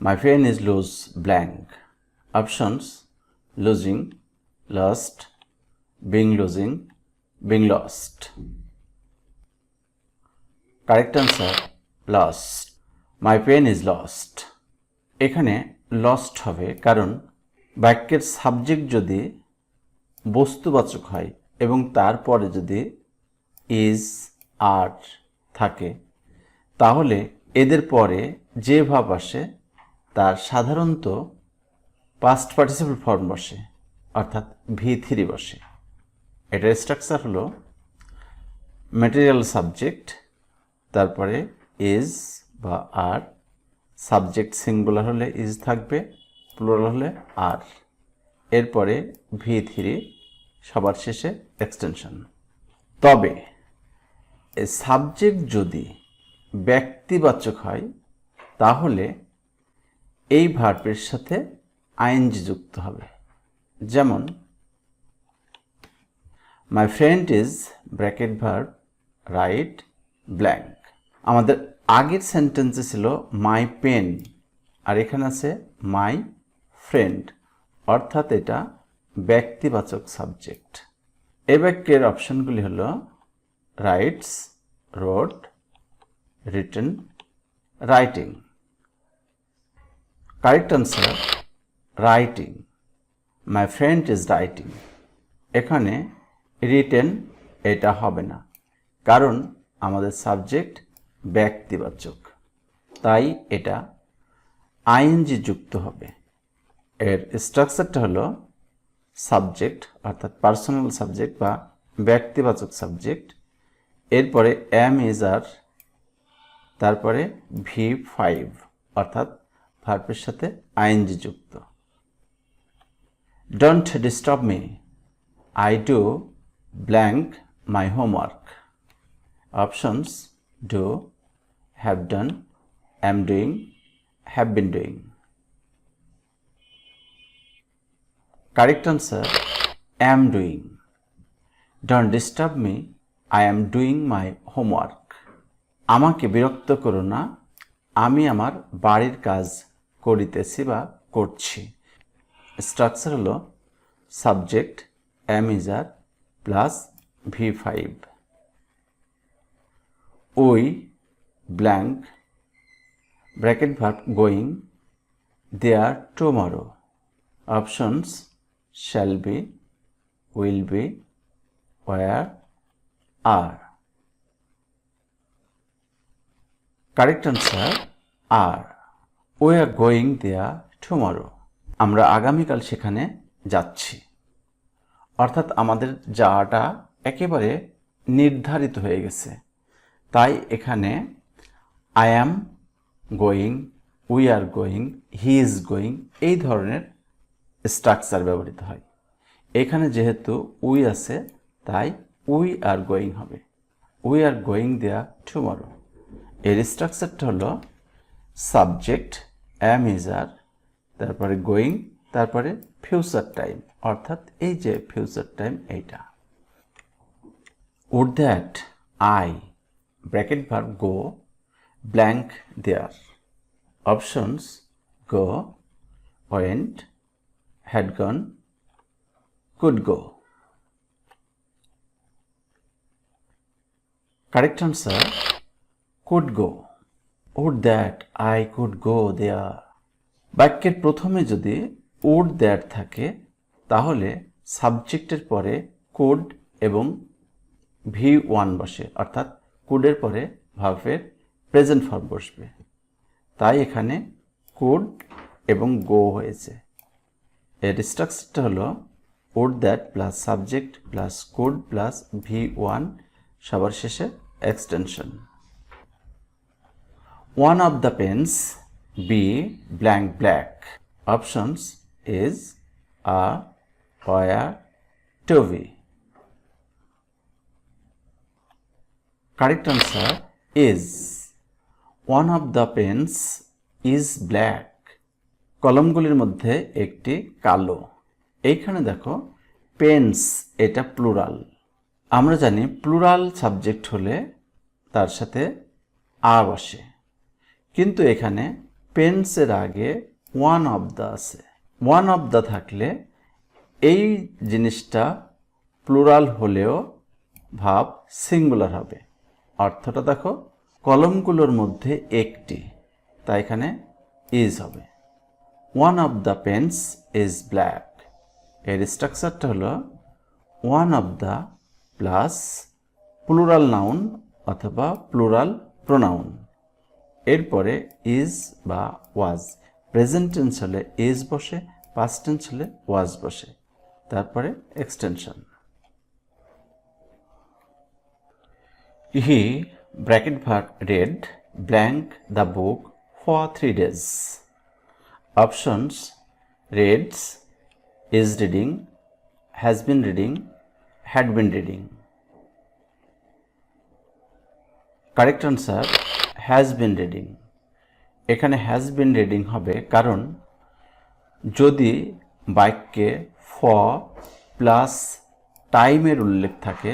My pen is loose blank. Options losing, lost, being losing, being lost. Correct answer lost. My pen is lost. এখানে lost হবে কারণ বাক্যের subject যদি বস্তুবাচক হয় এবং তারপরে যদি ইজ আর থাকে তাহলে এদের পরে যে ভাব আসে তার সাধারণত পাস্ট পার্টিসিপল ফর্ম বসে, অর্থাৎ ভি থ্রি বসে। এটার স্ট্রাকচার হলো ম্যাটেরিয়াল সাবজেক্ট তারপরে ইজ বা আর সাবজেক্ট সিঙ্গুলার হলে ইজ থাকবে প্লোরাল হলে আর এরপরে ভি থ্রি সবার শেষে এক্সটেনশন তবে সাবজেক্ট যদি ব্যক্তিবাচক হয়, তাহলে এই ভার্বের সাথে আইনজি যুক্ত হবে। যেমন my friend is bracket verb right blank আমাদের আগের সেন্টেন্সে ছিল মাই পেন আর এখানে আছে মাই ফ্রেন্ড অর্থাৎ এটা ব্যক্তিবাচক সাবজেক্ট এ বাক্যের অপশনগুলি হলো writes wrote written writing correct answer writing my friend is writing এখানে রিটেন এটা হবে না, কারণ আমাদের সাবজেক্ট ব্যক্তিবাচক। তাই এটা আইএনজি যুক্ত হবে। এর স্ট্রাকচারটা হলো সাবজেক্ট অর্থাৎ পার্সোনাল সাবজেক্ট বা ব্যক্তিবাচক সাবজেক্ট এরপরে এম ইজ আর তারপরে ভি ফাইভ অর্থাৎ ভার্পের সাথে আইএনজি যুক্ত। Don't disturb me I do blank my homework options do have done am doing have been doing correct answer am doing don't disturb me I am doing my homework আমাকে বিরক্ত করো না। আমি আমার বাড়ির কাজ করিতেছি বা করছি। স্ট্রাকচার হলো subject am is are plus V five ওই blank bracket verb going there tomorrow options shall be will be were are correct answer are we are going there tomorrow. আমরা আগামীকাল সেখানে যাচ্ছি। অর্থাৎ আমাদের যাওয়াটা একেবারে নির্ধারিত হয়ে গেছে। তাই এখানে I am going we are going he is going এই ধরনের স্ট্রাকচার ব্যবহৃত হয়। এখানে যেহেতু উই আছে, তাই উই আর গোয়িং হবে। We are going there tomorrow এর স্ট্রাকচারটা হলো সাবজেক্ট অ্যাম ইজ আর তারপরে গোয়িং তারপরে ফিউচার টাইম অর্থাৎ এই যে ফিউচার টাইম এইটা would that I bracket verb go blank there. Options go, went, had gone, could go. Correct answer could go. Would that I could go there. বাক্যের প্রথমে যদি would that থাকে, তাহলে সাবজেক্টের পরে কোড এবং ভি ওয়ান বসে, অর্থাৎ কুডের পরে ভার্ভের প্রেজেন্ট ফর্ম বসবে। তাই এখানে কুড এবং গো হয়েছে। এর স্ট্রাকচারটা হলো would that plus subject plus could plus V one সবার শেষে extension. One of the pens be blank black options is are were to be correct answer is one of the pens is black কলমগুলির মধ্যে একটি কালো। এইখানে দেখো pens এটা plural আমরা জানি প্লুরাল সাবজেক্ট হলে তার সাথে আ বসে। কিন্তু এখানে পেন্সের আগে ওয়ান অফ দ্য আছে। ওয়ান অফ দ্য থাকলে এই জিনিসটা প্লুরাল হলেও ভাব সিঙ্গুলার হবে। অর্থটা দেখো, কলমগুলোর মধ্যে একটি তাই এখানে ইজ হবে। One of the pens is black এর স্ট্রাকচারটা হলো one of the plus plural noun অথবা প্লুরাল প্রোনাউন। এরপরে ইজ বা ওয়াজ প্রেজেন্ট টেন্স হলে ইজ বসে পাস্ট টেন্স হলে ওয়াজ বসে। তারপরে extension he bracket verb read blank the book for three days options reads is reading has been reading had been reading correct answer has been reading এখানে has been reading হবে কারণ যদি বাক্যে ফ plus টাইমের উল্লেখ থাকে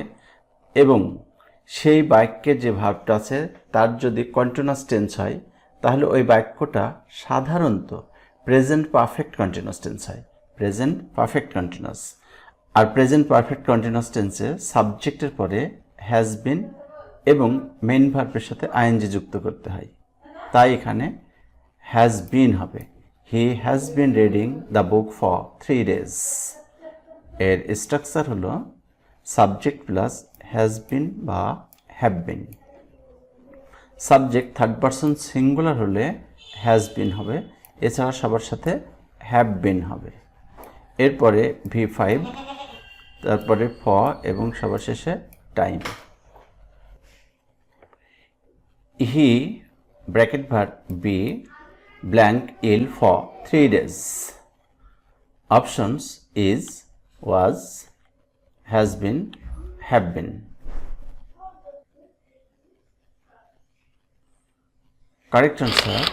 এবং সেই বাক্যে যে ভাবটা আছে তার যদি কন্টিনিউয়াস টেন্স হয়, তাহলে ওই বাক্যটা সাধারণত প্রেজেন্ট পারফেক্ট কন্টিনিউয়াস টেন্স হয়। প্রেজেন্ট পারফেক্ট কন্টিনিউয়াস আর প্রেজেন্ট পারফেক্ট কন্টিনিউয়াস টেন্সে সাবজেক্টের পরে হ্যাজ বিন এবং মেন ভার্বের সাথে আইএনজি যুক্ত করতে হয়। তাই এখানে হ্যাজ বিন হবে। He has been reading the book for three days এর স্ট্রাকচার হলো সাবজেক্ট প্লাস হ্যাজ বিন বা have been subject third person singular হলে হ্যাজ বিন হবে। এছাড়া সবার সাথে হ্যাভ বিন হবে। এরপরে ভি ফাইভ তারপরে ফ এবং সবার শেষে time he bracket verb be blank ill for three days. Options is, was, has been, have been. Correct answer,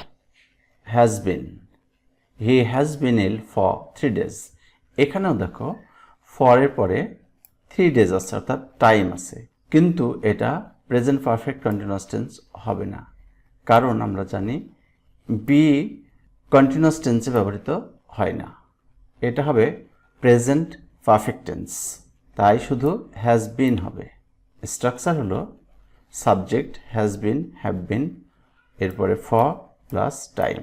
has been. He has been ill for three days. এখানেও দেখো, ফরের পরে থ্রি ডেজ আছে, অর্থাৎ টাইম আছে। কিন্তু এটা present perfect continuous tense হবে না। কারণ আমরা জানি বি কন্টিনিউয়াস টেন্সে ব্যবহৃত হয় না। এটা হবে প্রেজেন্ট পারফেক্ট টেন্স তাই শুধু হ্যাজ বিন হবে। স্ট্রাকচার হলো subject has been have been এরপরে for plus time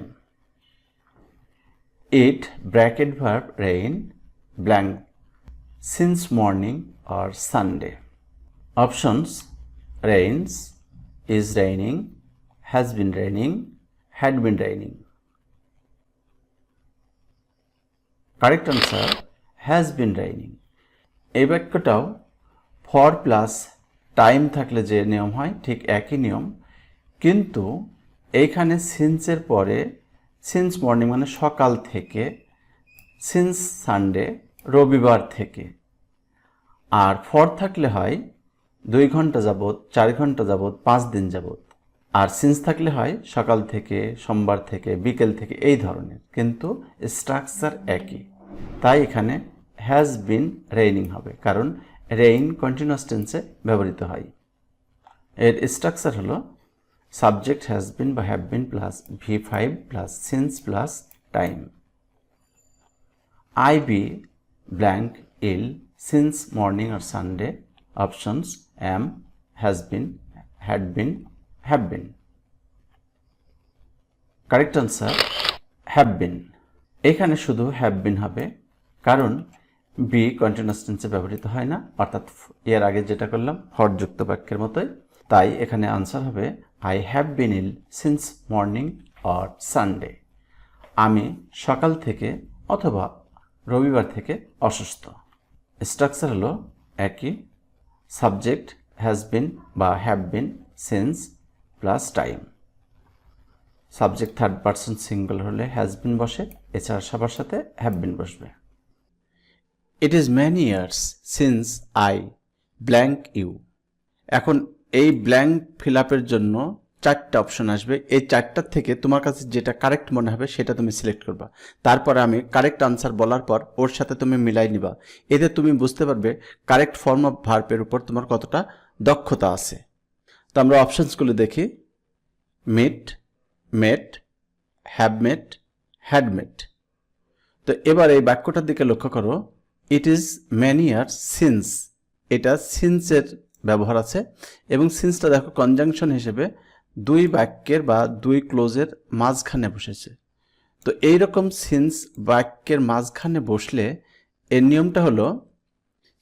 it bracket verb rain blank since morning or Sunday Options rains, is raining, has been raining, had been raining. Correct answer has been raining এই বাক্যটাও for plus time থাকলে যে নিয়ম হয় ঠিক একই নিয়ম। কিন্তু এইখানে সিন্সের পরে সিন্স মর্নিং মানে সকাল থেকে সিন্স সানডে রবিবার থেকে। আর ফর থাকলে হয় দুই ঘণ্টা যাবত চার ঘণ্টা যাবত পাঁচ দিন যাবত আর সিন্স থাকলে হয় সকাল থেকে, সোমবার থেকে, বিকেল থেকে এই ধরনের। কিন্তু স্ট্রাকচার একই। তাই এখানে হ্যাজ বিন রেইনিং হবে। কারণ রেইন কন্টিনিউয়াস টেন্সে ব্যবহৃত হয়। এর স্ট্রাকচার হলো সাবজেক্ট হ্যাজ বিন বা have been plus V five plus since plus time I be blank ill since morning R Sunday. Options am, has been, had been, have been. Correct answer have been এখানে শুধু have been হবে কারণ B continuous টেন্সে ব্যবহৃত হয় না অর্থাৎ এর আগে যেটা করলাম হরযুক্ত বাক্যের মতোই। তাই এখানে আনসার হবে I have been ill since morning or Sunday আমি সকাল থেকে অথবা রবিবার থেকে অসুস্থ। স্ট্রাকচার হলো একই সাবজেক্ট হ্যাজ বিন বা have been since plus time subject third person single হলে হ্যাজ বিন বসে, এছাড়া সবার সাথে হ্যাভ বিন বসবে। It is many years since I blank you এখন এই ব্ল্যাঙ্ক ফিল আপের জন্য চারটা অপশন আসবে। এই চারটার থেকে তোমার কাছে যেটা কারেক্ট মনে হবে সেটা তুমি সিলেক্ট করবা। তারপরে আমি কারেক্ট আনসার বলার পর ওর সাথে তুমি মিলাই নিবা। এতে তুমি বুঝতে পারবে কারেক্ট ফর্ম অফ ভার্পের উপর তোমার কতটা দক্ষতা আছে। তো আমরা অপশনসগুলো দেখি। Meet met have met had met তো এবার এই বাক্যটার দিকে লক্ষ্য করো। It is many years since এটা সিন্সের ব্যবহার আছে। এবং সিন্সটা দেখো কনজাংশন হিসেবে দুই বাক্যের বা দুই ক্লোজের মাঝখানে বসেছে। তো এই রকম সিন্স বাক্যের মাঝখানে বসলে এর নিয়মটা হলো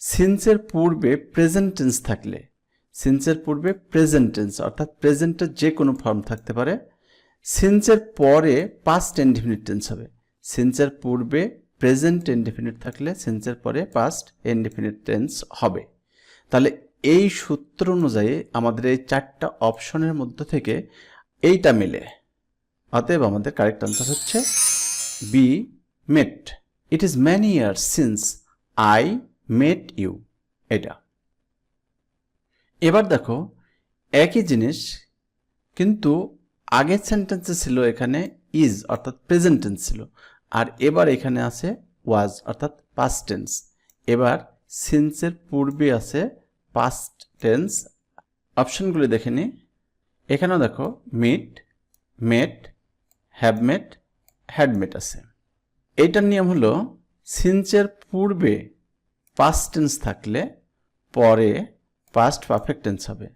সিন্সের পূর্বে প্রেজেন্ট টেন্স থাকলে সিন্সের পূর্বে প্রেজেন্ট টেন্স অর্থাৎ প্রেজেন্টের যে কোনো ফর্ম থাকতে পারে সিন্সের পরে পাস্ট ইনডিফিনিট টেন্স হবে। সিন্সের পূর্বে প্রেজেন্ট ইনডিফিনিট থাকলে সিন্সের পরে পাস্ট ইনডিফিনিট টেন্স হবে। তাহলে এই সূত্র অনুযায়ী আমাদের এই চারটা অপশনের মধ্যে থেকে এইটা মিলে। অতএব আমাদের কারেক্ট আনসার হচ্ছে B met it is many years since I met you এটা। এবার দেখো, একই জিনিস কিন্তু আগের সেন্টেন্সে ছিল এখানে ইজ অর্থাৎ প্রেজেন্ট টেন্স ছিল। আর এবার এখানে আছে ওয়াজ অর্থাৎ পাস্ট টেন্স এবার সিন্সের পূর্বে আছে পাস্ট টেন্স অপশনগুলি দেখে নি। এখানেও দেখো meet met have met had met আছে। এইটার নিয়ম হলো সিন্সের পূর্বে পাস্ট টেন্স থাকলে, পরে পাস্ট পারফেক্ট টেন্স হবে।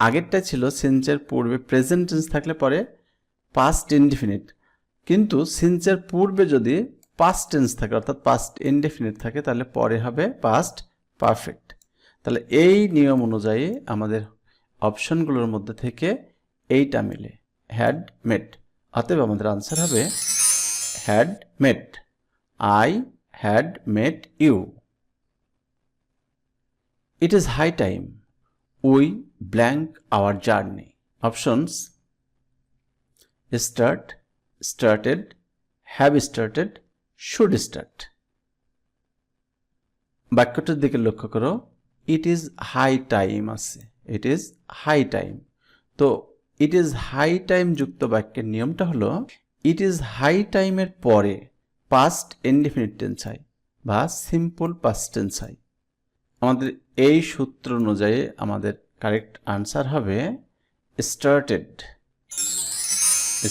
আগেরটা ছিল সিন্সের পূর্বে প্রেজেন্ট টেন্স থাকলে পরে পাস্ট ইনডিফিনিট কিন্তু সিন্সের পূর্বে যদি পাস্ট টেন্স থাকে, অর্থাৎ পাস্ট ইনডেফিনিট থাকে, তাহলে পরে হবে পাস্ট পারফেক্ট তাহলে এই নিয়ম অনুযায়ী আমাদের অপশনগুলোর মধ্যে থেকে এইটা মিলে। হ্যাড মেট অতএব আমাদের আনসার হবে had met I had met you it is high time we blank our journey Options start started have started should start বাক্যটার দিকে লক্ষ্য করো। ইট ইজ হাই টাইম আছে ইট ইজ হাই টাইম তো ইট ইজ হাই টাইম যুক্ত বাক্যের নিয়মটা হলো ইট is high টাইমের পরে পাস্ট ইনডিফিনিট টেন্স হয় বা সিম্পল পাস্ট টেন্স হয়। আমাদের এই সূত্র অনুযায়ী আমাদের কারেক্ট আনসার হবে স্টার্টেড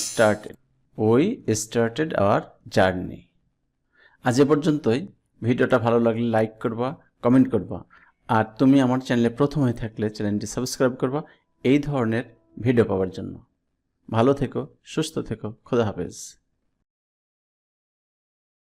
স্টার্টেড ওই স্টার্টেড আওয়ার জার্নি আজ এ পর্যন্তই। ভিডিওটা ভালো লাগলে লাইক করবা কমেন্ট করবা। আর তুমি আমার চ্যানেলে প্রথম হয়ে থাকলে চ্যানেলটি সাবস্ক্রাইব করবা এই ধরনের ভিডিও পাওয়ার জন্য। ভালো থেকো, সুস্থ থেকো, খোদা হাফেজ।